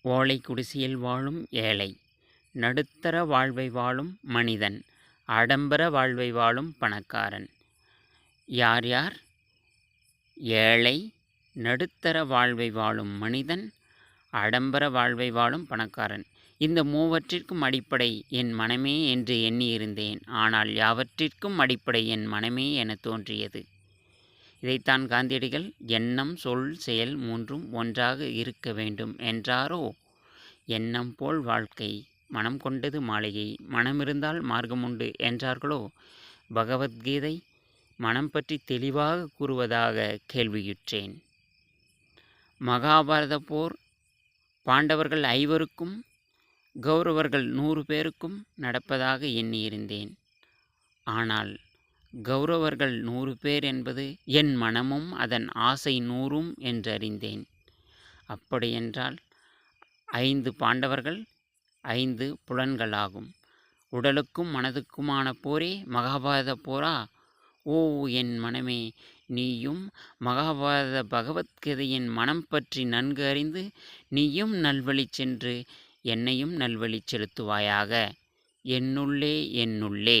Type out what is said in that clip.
ஓலை குடிசையில் வாழும் ஏழை. நடுத்தர வாழ்வை வாழும் மனிதன். ஆடம்பர வாழ்வை வாழும் பணக்காரன். யார் யார்? ஏழை நடுத்தர வாழ்வை வாழும் மனிதன் ஆடம்பர வாழ்வை வாழும் பணக்காரன். இந்த மூவற்றிற்கும் அடிப்படை என் மனமே என்று எண்ணியிருந்தேன். ஆனால் யாவற்றிற்கும் அடிப்படை என் மனமே என தோன்றியது. இதைத்தான் காந்தியடிகள் எண்ணம் சொல் செயல் மூன்றும் ஒன்றாக இருக்க வேண்டும் என்றாரோ? எண்ணம் போல் வாழ்க்கை மனம் கொண்டது மாளிகை மனமிருந்தால் மார்க்கமுண்டு என்றார்களோ? பகவத்கீதை மனம் பற்றி தெளிவாக கூறுவதாக கேள்வியுற்றேன். மகாபாரத போர் பாண்டவர்கள் ஐவருக்கும் கௌரவர்கள் நூறு பேருக்கும் நடப்பதாக எண்ணியிருந்தேன். ஆனால் கௌரவர்கள் நூறு பேர் என்பது என் மனமும் அதன் ஆசை நூறும் என்றறிந்தேன். அப்படியென்றால் ஐந்து பாண்டவர்கள் ஐந்து புலன்களாகும். உடலுக்கும் மனதுக்குமான போரே மகாபாரத போரா? ஓ என் மனமே நீயும் மகாபாரத பகவத்கீதையின் மனம் பற்றி நன்கு அறிந்து நீயும் நல்வழி சென்று என்னையும் நல்வழி செலுத்துவாயாக. என்னுள்ளே என்னுள்ளே.